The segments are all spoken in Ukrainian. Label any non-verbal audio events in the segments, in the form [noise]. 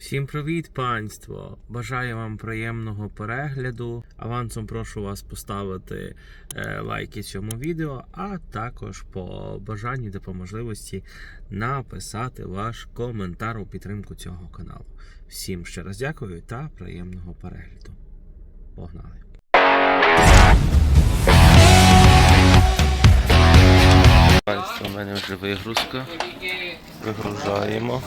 Всім привіт, панство! Бажаю вам приємного перегляду. Авансом прошу вас поставити е, лайки цьому відео, а також по бажанню та по можливості написати ваш коментар у підтримку цього каналу. Всім ще раз дякую та приємного перегляду. Погнали! У мене вже вигрузка. Вигружаємо.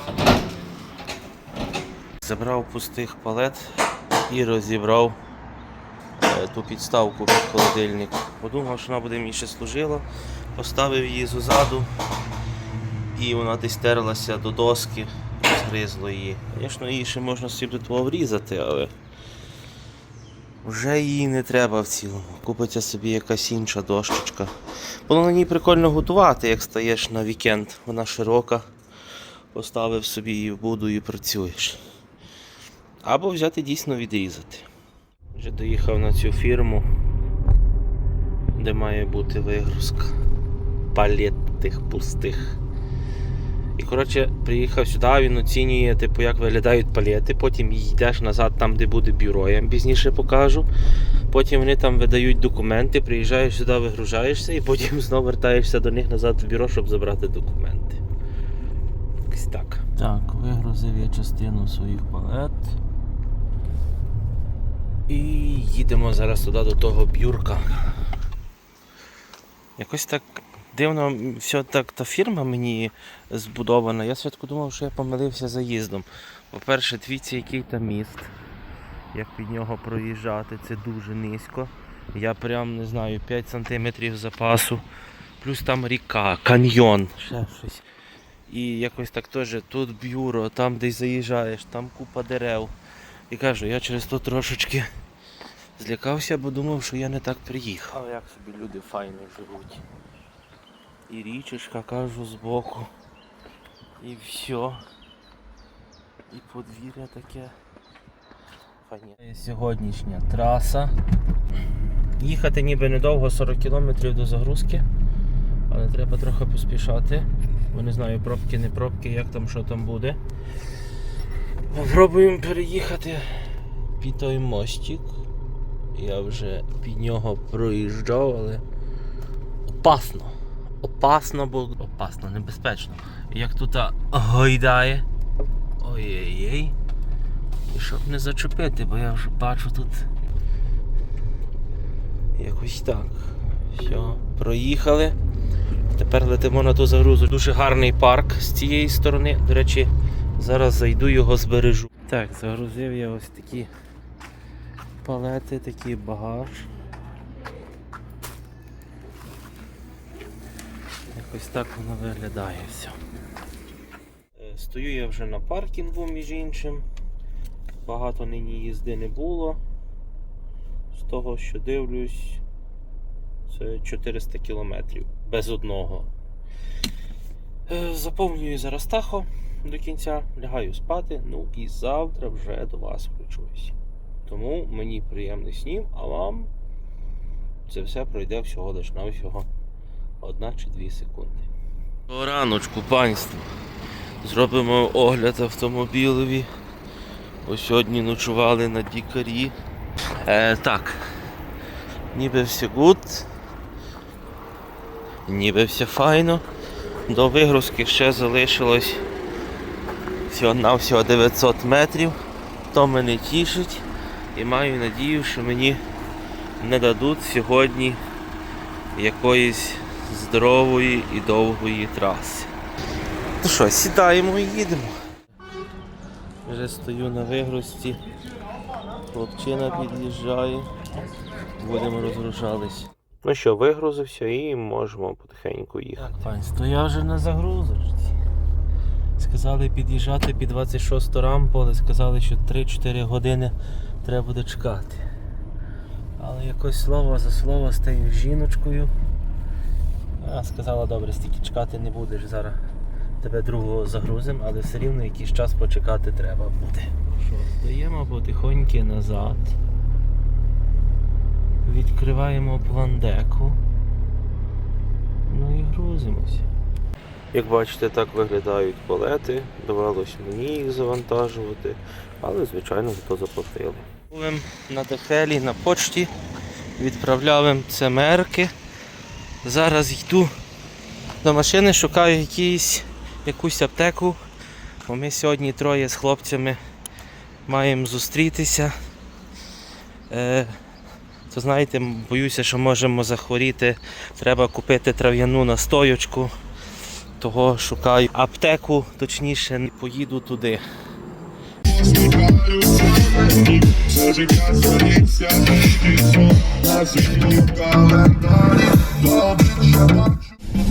Забрав пустих палет і розібрав е, ту підставку під холодильник. Подумав, що вона буде мені ще служила. Поставив її ззаду і вона десь терлася до доски, розгризло її. Звісно, її ще можна собі того врізати, але вже її не треба в цілому. Купиться собі якась інша дощечка. Було на ній прикольно готувати, як стаєш на вікенд. Вона широка. Поставив собі її в буду і працюєш. Або взяти дійсно відрізати. Вже доїхав на цю фірму, де має бути вигрузка палет тих пустих. І коротше, приїхав сюди, він оцінює, типу, як виглядають палети, потім йдеш назад там, де буде бюро, я вам пізніше покажу. Потім вони там видають документи, приїжджаєш сюди, вигружаєшся і потім [laughs] знову вертаєшся до них назад в бюро, щоб забрати документи. Якось так. Так, вигрузив я частину своїх палет. І їдемо зараз туди до того бюрка. Якось так дивно, все так та фірма мені збудована. Я святку думав, що я помилився заїздом. По-перше, дивіться, який там міст. Як під нього проїжджати, це дуже низько. Я прям не знаю, 5 см запасу. Плюс там ріка, каньйон, ще щось. І якось так теж тут бюро, там десь заїжджаєш, там купа дерев. І кажу, я через то трошечки злякався, бо думав, що я не так приїхав. Як собі люди файно живуть. І річечка, кажу, збоку. І все. І подвір'я таке. Файне. Сьогоднішня траса. Їхати ніби недовго 40 км до загрузки, але треба трохи поспішати. Бо не знаю, пробки, не пробки, як там, що там буде. Попробуємо переїхати під той мостик. Я вже під нього проїжджав, але опасно. Опасно, бо опасно, небезпечно. Як тут гойдає. Ой-ой-ой. І щоб не зачепити, бо я вже бачу тут. Якось так. Все, проїхали. Тепер летимо на ту загрузу. Дуже гарний парк з цієї сторони. До речі, зараз зайду його збережу. Так, загрузив я ось такі палети, такий багаж. Якось так воно виглядає все. Е, Стою я вже на паркінгу, між іншим. Багато нині їзди не було. З того, що дивлюсь, це 400 кілометрів без одного. Е, Заповнюю зараз тахо до кінця, лягаю спати, ну і завтра вже до вас включусь. Тому мені приємний снім, а вам це все пройде всього лиш навсього одна чи дві секунди. Раночку, панство. Зробимо огляд автомобілеві. Бо сьогодні ночували на дікарі. Е, так. Ніби все гуд. Ніби все файно. До вигрузки ще залишилось всього на всього 900 метрів. То мене тішить і маю надію, що мені не дадуть сьогодні якоїсь здорової і довгої траси. Ну що, сідаємо і їдемо. Вже стою на вигрузці. Хлопчина під'їжджає. Будемо розгружатись. Ну що, вигрузився і можемо потихеньку їхати. Так, панство, я вже на загрузочці. Сказали під'їжджати під 26 рампу, але сказали, що 3-4 години треба буде чекати. Але якось слово за слово з жіночкою. А, сказала, добре, стільки чекати не будеш зараз. Тебе другого загрузимо, але все рівно якийсь час почекати треба буде. Що, стаємо потихоньки назад. Відкриваємо пландеку. Ну і грузимося. Як бачите, так виглядають палети. Довелось мені їх завантажувати, але звичайно зато заплатили. Були на Дехелі на почті, відправляли цемерки. Зараз йду до машини, шукаю якісь, якусь аптеку. Бо ми сьогодні троє з хлопцями маємо зустрітися. Е, то знаєте, боюся, що можемо захворіти. Треба купити трав'яну настоючку. Того шукаю аптеку, точніше, поїду туди.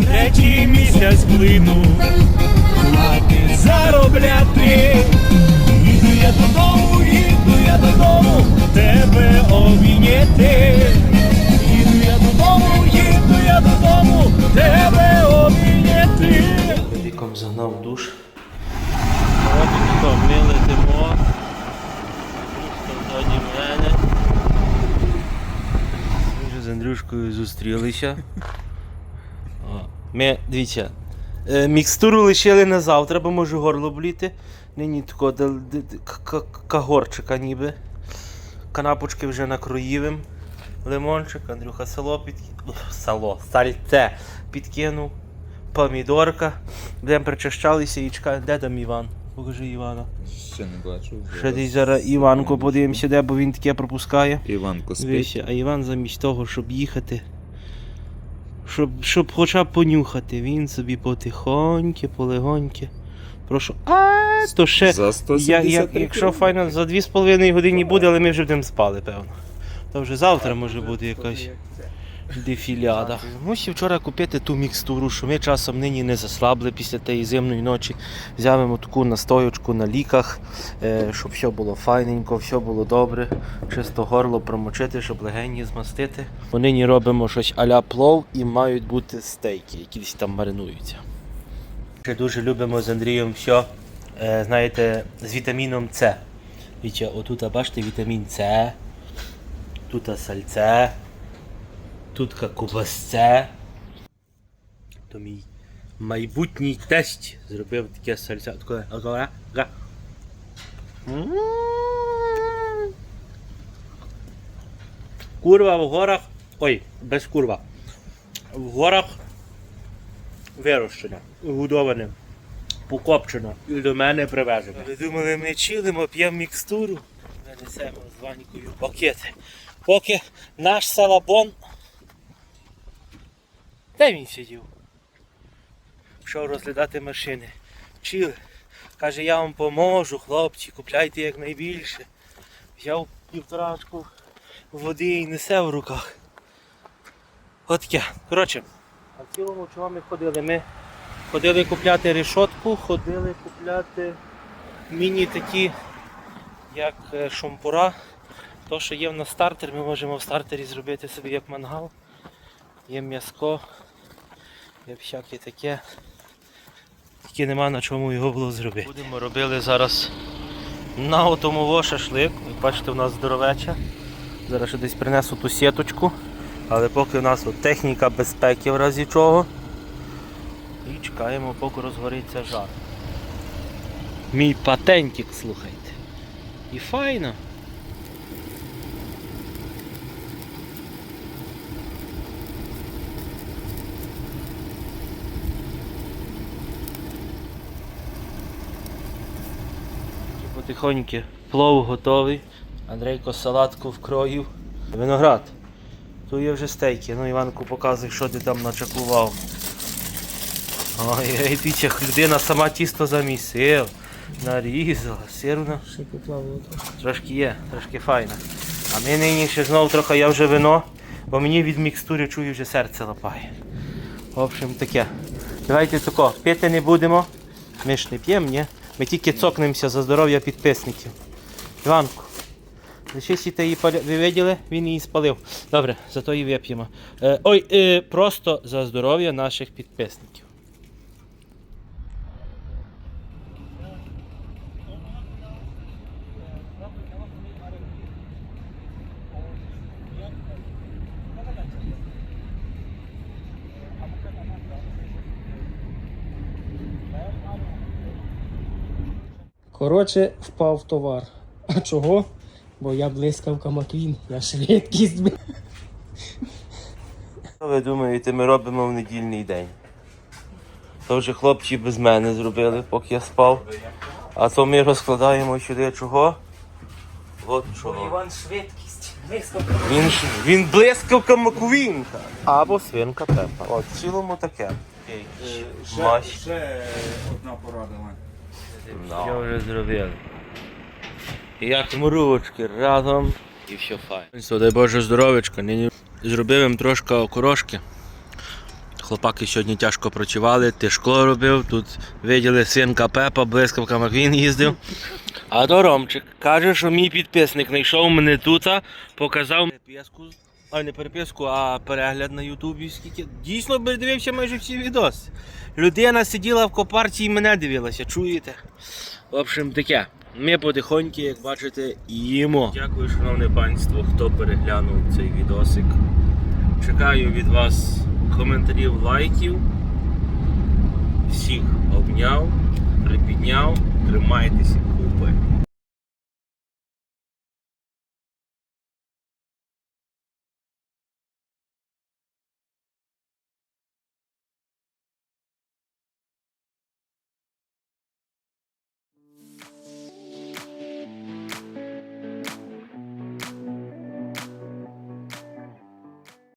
Третій місяць плину, хватить заробляти. Їду я додому, їду я додому, тебе зустрілися. Ми, дивіться, е, мікстуру лишили на завтра, бо може горло боліти. Нині такого кагорчика ніби. Канапочки вже накроїли. Лимончик, Андрюха село підкинув. Село, сальце підкинув. Помідорка. Будемо причащалися і чекаємо. Де там Іван? Покажи Івана. Ще не бачу. Ще десь зараз Іванко подивимося, де, бо він таке пропускає. Іванко спить. Дивіться, а Іван замість того, щоб їхати, щоб, щоб хоча б понюхати, він собі потихоньки, полегоньки. Прошу. А, то ще. За 170 я, якщо файно за 2,5 години буде, але ми вже будемо спали, певно. То вже завтра може бути якась дефіляда. Мусив вчора купити ту мікстуру, що ми часом нині не заслабли після тієї зимної ночі. Взявимо таку настоючку на ліках, е, щоб все було файненько, все було добре. Чисто горло промочити, щоб легені змастити. Ми нині робимо щось а-ля плов і мають бути стейки, які десь там маринуються. Ще дуже любимо з Андрієм все, е, знаєте, з вітаміном С. Віча, отут, бачите, вітамін С, тут сальце, тут кубасце. То мій майбутній тесть зробив таке сальце. Таке. Курва в горах. Ой, без курва. В горах вирощена, годоване, покопчена і до мене привезена. Ви думали, ми чилимо, п'ємо мікстуру. Ми несемо з Ванькою пакети. Поки наш салабон. Де він сидів? Пішов розглядати машини. Чили. Каже, я вам поможу, хлопці, купляйте якнайбільше. Взяв півторачку води і несе в руках. От таке. Коротше, а в цілому чого ми ходили? Ми ходили купляти решотку, ходили купляти міні такі, як е, шампура. То, що є в нас стартер, ми можемо в стартері зробити собі як мангал. Є м'яско, є всяке таке. Тільки нема на чому його було зробити. Будемо робили зараз на отомово шашлик. Як бачите, у нас здоровеча. Зараз ще десь принесу ту сіточку. Але поки у нас от техніка безпеки в разі чого. І чекаємо, поки розгориться жар. Мій патентик, слухайте. І файно. Потихоньки плов готовий. Андрейко салатку вкроїв. Виноград. Тут є вже стейки. Ну Іванку показуй, що ти там начакував. Ой, ей, дивіться, людина сама тісто замісив. Нарізала, сирна. Ще поплавало трохи. Трошки є, трошки файно. А ми нині ще знову трохи я вже вино, бо мені від мікстури чую вже серце лапає. В общем таке. Давайте тако, пити не будемо. Ми ж не п'ємо, ні? Ми тільки цокнемося за здоров'я підписників. Іванку, лишись її паля... Ви виділи? Він її спалив. Добре, зато її вип'ємо. Е, ой, е, просто за здоров'я наших підписників. Коротше, впав товар. А чого? Бо я блискавка Маквін, я швидкість. б- Що ви думаєте, ми робимо в недільний день? То вже хлопці без мене зробили, поки я спав. А то ми розкладаємо сюди чого? От чого. Іван швидкість. Блискавка. Він, він блискавка Маквінка. Або свинка Пепа. От, в цілому таке. Мащ. Ще одна порада. Вань. Що вже зробили? Як мурувочки разом і все файно. Дай Боже здоровечка. Нині зробив їм трошки окорошки. Хлопаки сьогодні тяжко працювали, ти шкло робив, тут виділи синка Пепа, блискавка Маквін їздив. А то Ромчик каже, що мій підписник знайшов мене тут, показав переписку, а не переписку, а перегляд на Ютубі. Скільки дійсно передивився майже всі відоси. Людина сиділа в копарці і мене дивилася, чуєте? В общем, таке. Ми потихоньки, як бачите, їмо. Дякую, шановне панство, хто переглянув цей відосик. Чекаю від вас коментарів, лайків. Всіх обняв, припідняв, тримайтеся купи.